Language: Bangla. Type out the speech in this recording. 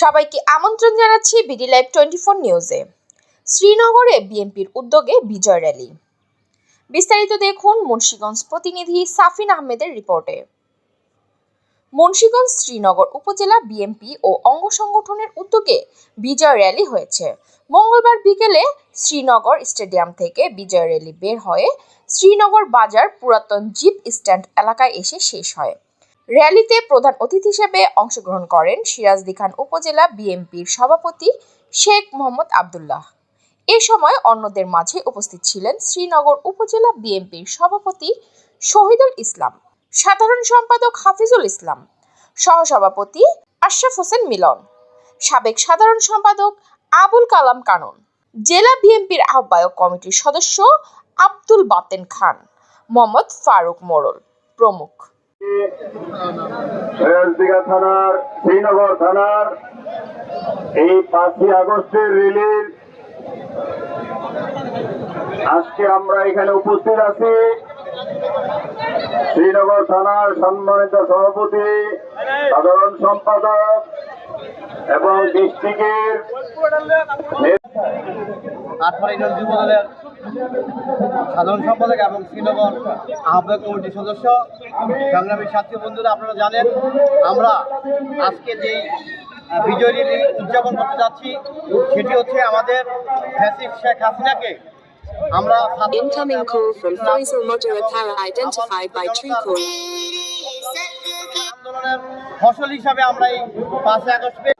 সবাইকে আমন্ত্রণ জানাচ্ছি বিডি লাইভ টোয়েন্টি ফোর নিউজে। শ্রীনগরে বিএনপির উদ্যোগে বিজয় র্যালি। বিস্তারিত দেখুন মুন্সীগঞ্জ প্রতিনিধি সাফিন আহমেদের রিপোর্টে। মুন্সীগঞ্জ শ্রীনগর উপজেলা বিএনপি ও অঙ্গ সংগঠনের উদ্যোগে বিজয় র্যালি হয়েছে। মঙ্গলবার বিকেলে শ্রীনগর স্টেডিয়াম থেকে বিজয় র্যালি বের হয়ে শ্রীনগর বাজার পুরাতন জিপ স্ট্যান্ড এলাকায় এসে শেষ হয়। র্যালিতে প্রধান অতিথি হিসেবে অংশগ্রহণ করেন সিরাজদি খান উপজেলা বিএনপির সভাপতি শেখ মোহাম্মদ আবদুল্লাহ। এ সময় অন্যদের মাঝে উপস্থিত ছিলেন শ্রীনগর উপজেলা বিএনপির সভাপতি শহীদুল ইসলাম, সাধারণ সম্পাদক হাফিজুল ইসলাম, সহসভাপতি আশরাফ হোসেন মিলন, সাবেক সাধারণ সম্পাদক আবুল কালাম কানন, জেলা বিএনপির আহ্বায়ক কমিটির সদস্য আব্দুল বাতেন খান, মোহাম্মদ ফারুক মোড়ল প্রমুখ। সিরাজদিঘা থানার, শ্রীনগর থানার এই পাঁচই আগস্টের রিলিজ। আজকে আমরা এখানে উপস্থিত আছি। শ্রীনগর থানার সম্মানিত সভাপতি, সাধারণ সম্পাদক এবং ডিস্ট্রিক্টের যুব দলের সাধারণ সম্পাদক এবং শ্রীনগর আহ্বায়ক কমিটির সদস্য সংগ্রামী সাথী বন্ধুরা আপনারা জানেন আমরা আজকে যেই বিজয় র্যালি উদযাপন করতে যাচ্ছি সেটি হচ্ছে আমাদের ফ্যাসিস্ট শেখ হাসিনাকে আমরা ফসল হিসাবে আমরা এই পাঁচই আগস্ট